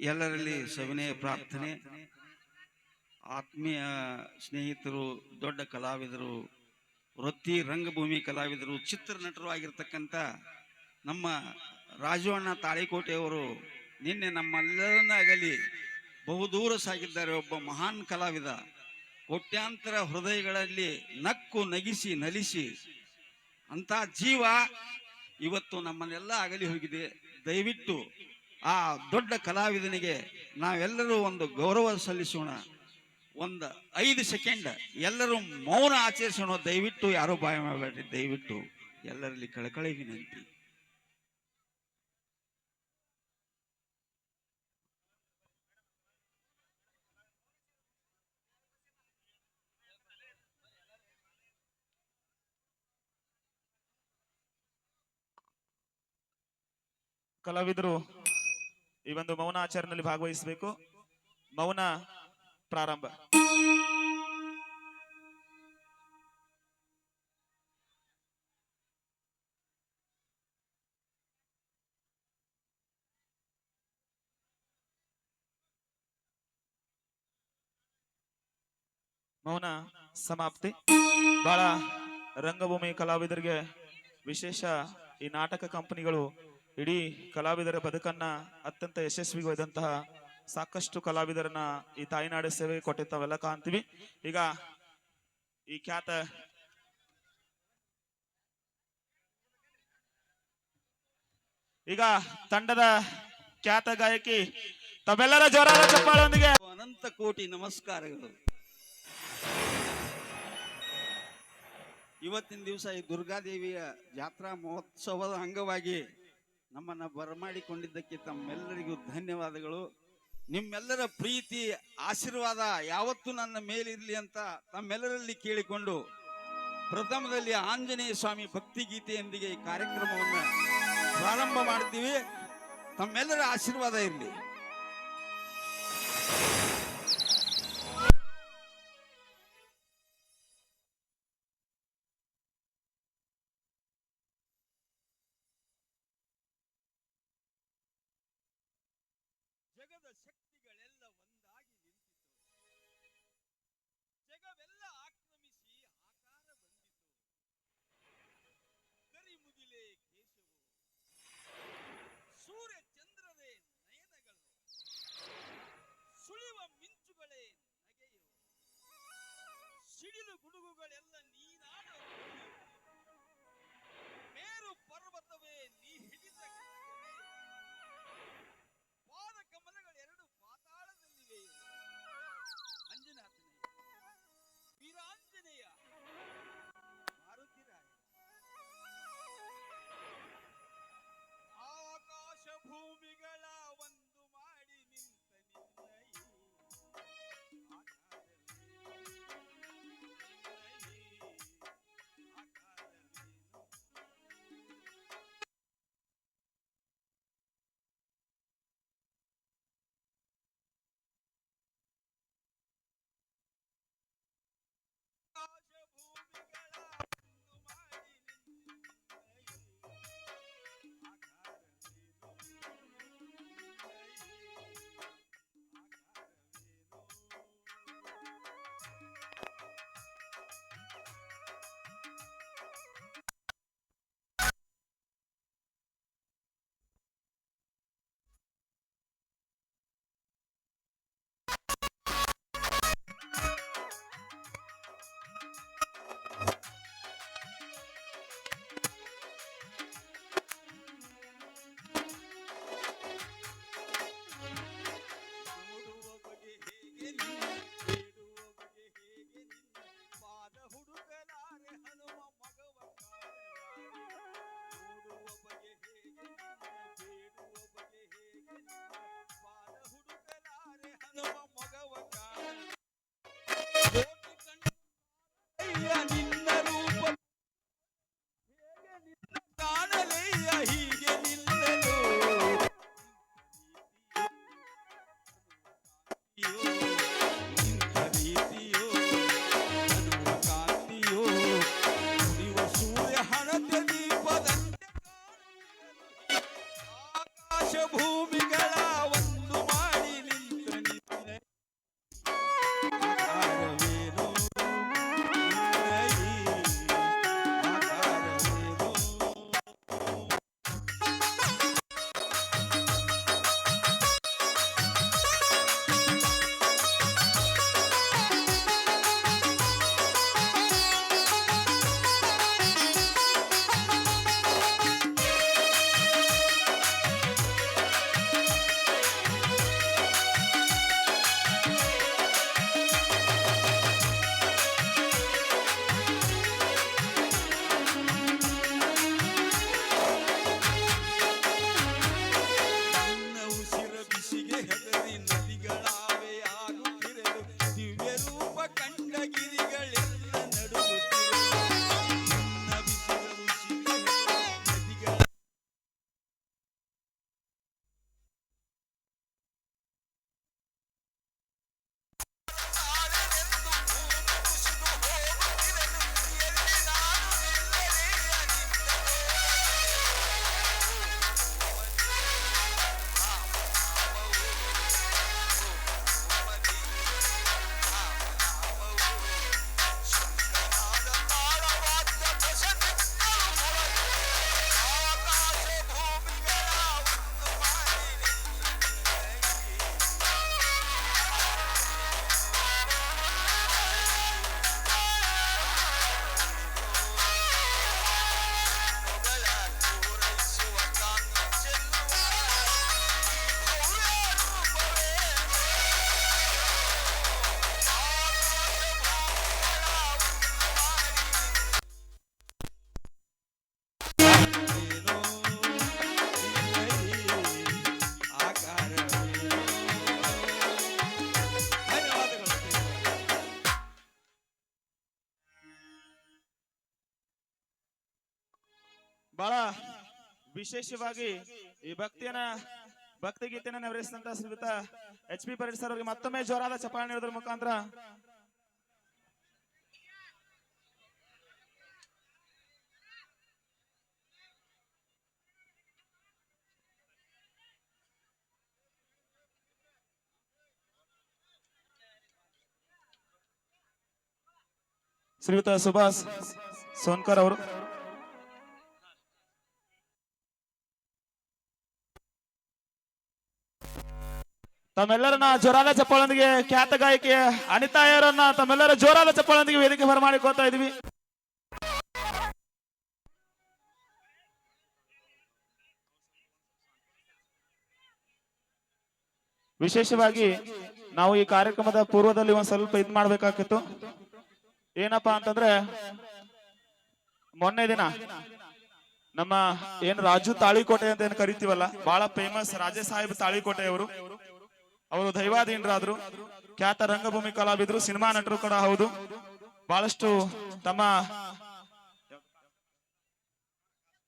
ಎಲ್ಲರಲ್ಲಿ ಸವಿನಯ ಪ್ರಾರ್ಥನೆ. ಆತ್ಮೀಯ ಸ್ನೇಹಿತರು, ದೊಡ್ಡ ಕಲಾವಿದರು, ವೃತ್ತಿ ರಂಗಭೂಮಿ ಕಲಾವಿದರು ಚಿತ್ರನಟರು ಆಗಿರ್ತಕ್ಕಂಥ ನಮ್ಮ ರಾಜವಣ್ಣ ತಾಳಿಕೋಟೆಯವರು ನಿನ್ನೆ ನಮ್ಮೆಲ್ಲರನ್ನಾಗಲಿ ಬಹುದೂರ ಸಾಗಿದ್ದಾರೆ. ಒಬ್ಬ ಮಹಾನ್ ಕಲಾವಿದ. ಕೋಟ್ಯಾಂತರ ಹೃದಯಗಳಲ್ಲಿ ನಕ್ಕು ನಗಿಸಿ ನಲಿಸಿ ಅಂತ ಜೀವ ಇವತ್ತು ನಮ್ಮನ್ನೆಲ್ಲ ಅಗಲಿ ಹೋಗಿದೆ. ದಯವಿಟ್ಟು ಆ ದೊಡ್ಡ ಕಲಾವಿದನಿಗೆ ನಾವೆಲ್ಲರೂ ಒಂದು ಗೌರವ ಸಲ್ಲಿಸೋಣ. ಒಂದು ಐದು ಸೆಕೆಂಡ್ ಎಲ್ಲರೂ ಮೌನ ಆಚರಿಸೋಣ. ದಯವಿಟ್ಟು ಯಾರು ಬಾಯ ಮಾಡಬೇಡ್ರಿ ದಯವಿಟ್ಟು ಎಲ್ಲರಲ್ಲಿ ಕಳಕಳಿ ವಿನಂತಿ ಕಲಾವಿದರು ಈ ಒಂದು ಮೌನ ಆಚರಣೆಯಲ್ಲಿ ಭಾಗವಹಿಸಬೇಕು. ಮೌನ ಪ್ರಾರಂಭ. ಮೌನ ಸಮಾಪ್ತಿ. ಬಹಳ ರಂಗಭೂಮಿ ಕಲಾವಿದರಿಗೆ ವಿಶೇಷ ಈ ನಾಟಕ ಕಂಪನಿಗಳು ಇಡೀ ಕಲಾವಿದರ ಬದುಕನ್ನ ಅತ್ಯಂತ ಯಶಸ್ವಿಗೊಯ್ದಂತಹ ಸಾಕಷ್ಟು ಕಲಾವಿದರನ್ನ ಈ ತಾಯಿನಾಡ ಸೇವೆ ಕೊಟ್ಟಿರ್ತಾವೆಲ್ಲ ಕಾಣ್ತೀವಿ. ಈಗ ಈ ಖ್ಯಾತ ಈಗ ತಂಡದ ಖ್ಯಾತ ಗಾಯಕಿ ತಮ್ಮೆಲ್ಲರ ಜ್ವರ ಚಪ್ಪಾಳೊಂದಿಗೆ. ಅನಂತ ಕೋಟಿ ನಮಸ್ಕಾರಗಳು. ಇವತ್ತಿನ ದಿವಸ ಈ ದುರ್ಗಾದೇವಿಯ ಜಾತ್ರಾ ಮಹೋತ್ಸವದ ಅಂಗವಾಗಿ ನಮ್ಮನ್ನ ಬರಮಾಡಿಕೊಂಡಿದ್ದಕ್ಕೆ ತಮ್ಮೆಲ್ಲರಿಗೂ ಧನ್ಯವಾದಗಳು. ನಿಮ್ಮೆಲ್ಲರ ಪ್ರೀತಿ, ಆಶೀರ್ವಾದ ಯಾವತ್ತೂ ನನ್ನ ಮೇಲಿರಲಿ ಅಂತ ತಮ್ಮೆಲ್ಲರಲ್ಲಿ ಕೇಳಿಕೊಂಡು ಪ್ರಥಮದಲ್ಲಿ ಆಂಜನೇಯ ಸ್ವಾಮಿ ಭಕ್ತಿ ಗೀತೆಯೊಂದಿಗೆ ಈ ಕಾರ್ಯಕ್ರಮವನ್ನು ಪ್ರಾರಂಭ ಮಾಡ್ತೀವಿ. ತಮ್ಮೆಲ್ಲರ ಆಶೀರ್ವಾದ ಇರಲಿ. ಜಗದ ಶಕ್ತಿಗಳೆಲ್ಲ ಒಂದಾಗಿ ನಿಂತಿತು. ಜಗವೆಲ್ಲ ಆಕ್ರಮಿಸಿ ಆಕಾರ ಬಂದಿತು. ಕರಿಮುಗಿಲೆ ಕೇಶವು. ಸೂರ್ಯ ಚಂದ್ರರೇ ನಯನಗಳು. ಸುಳಿವ ಮಿಂಚುಗಳೇ ನಗೆಯು. ಸಿಡಿಲು ಗುಡುಗುಗಳೆಲ್ಲ deixa o bumbigala ಬಹಳ ವಿಶೇಷವಾಗಿ ಈ ಭಕ್ತಿಯನ್ನ, ಭಕ್ತಿ ಗೀತೆಯನ್ನ ನೆರವೇರಿಸಿದಂತ ಶ್ರೀಯುತ ಎಚ್ ಪಿ ಪರೇಡ್ ಸರ್ ಅವರಿಗೆ ಮತ್ತೊಮ್ಮೆ ಜೋರಾದ ಚಪಾಣಿ ನೀಡೋದ್ರ ಮುಖಾಂತರ. ಶ್ರೀಯುತ ಸುಭಾಷ್ ಸೋನ್ಕರ್ ಅವರು. ತಮ್ಮೆಲ್ಲರನ್ನ ಜೋರಾದ ಚಪ್ಪಾಳೊಂದಿಗೆ ಖ್ಯಾತ ಗಾಯಕಿ ಅನಿತಾ ಅವರನ್ನ ತಮ್ಮೆಲ್ಲರ ಜೋರಾದ ಚಪ್ಪಾಳೊಂದಿಗೆ ವೇದಿಕೆ ಬರಮಾಡಿಕೋತಾ ಇದೀವಿ. ವಿಶೇಷವಾಗಿ ನಾವು ಈ ಕಾರ್ಯಕ್ರಮದ ಪೂರ್ವದಲ್ಲಿ ಒಂದ್ ಸ್ವಲ್ಪ ಇದ್ ಮಾಡ್ಬೇಕಾಗಿತ್ತು. ಏನಪ್ಪಾ ಅಂತಂದ್ರೆ, ಮೊನ್ನೆ ದಿನ ನಮ್ಮ ಏನ್ ರಾಜು ತಾಳಿಕೋಟೆ ಅಂತ ಏನ್ ಕರಿತೀವಲ್ಲ, ಬಹಳ ಫೇಮಸ್ ರಾಜೇ ಸಾಹೇಬ್ ತಾಳಿಕೋಟೆ ಅವರು ಅವರು ದೈವಾಧೀನರಾದ್ರು. ಖ್ಯಾತ ರಂಗಭೂಮಿ ಕಲಾವಿದರು, ಸಿನಿಮಾ ನಟರು ಕೂಡ ಹೌದು. ಬಹಳಷ್ಟು ತಮ್ಮ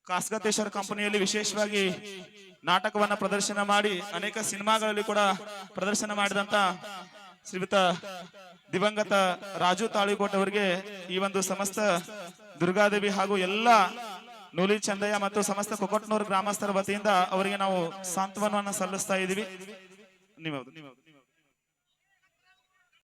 ಕಾಸ್ಗತೇಶ್ವರ ಕಂಪನಿಯಲ್ಲಿ ವಿಶೇಷವಾಗಿ ನಾಟಕವನ್ನ ಪ್ರದರ್ಶನ ಮಾಡಿ, ಅನೇಕ ಸಿನಿಮಾಗಳಲ್ಲಿ ಕೂಡ ಪ್ರದರ್ಶನ ಮಾಡಿದಂತ ಶ್ರೀಮಿತ ದಿವಂಗತ ರಾಜು ತಾಳಿಕೋಟ್ ಅವರಿಗೆ ಈ ಒಂದು ಸಮಸ್ತ ದುರ್ಗಾದೇವಿ ಹಾಗೂ ಎಲ್ಲ ನೂಲಿ ಚಂದಯ್ಯ ಮತ್ತು ಸಮಸ್ತ ಕೊಕೊಟ್ನೂರು ಗ್ರಾಮಸ್ಥರ ವತಿಯಿಂದ ಅವರಿಗೆ ನಾವು ಸಾಂತ್ವನವನ್ನ ಸಲ್ಲಿಸ್ತಾ ಇದೀವಿ ನೀವು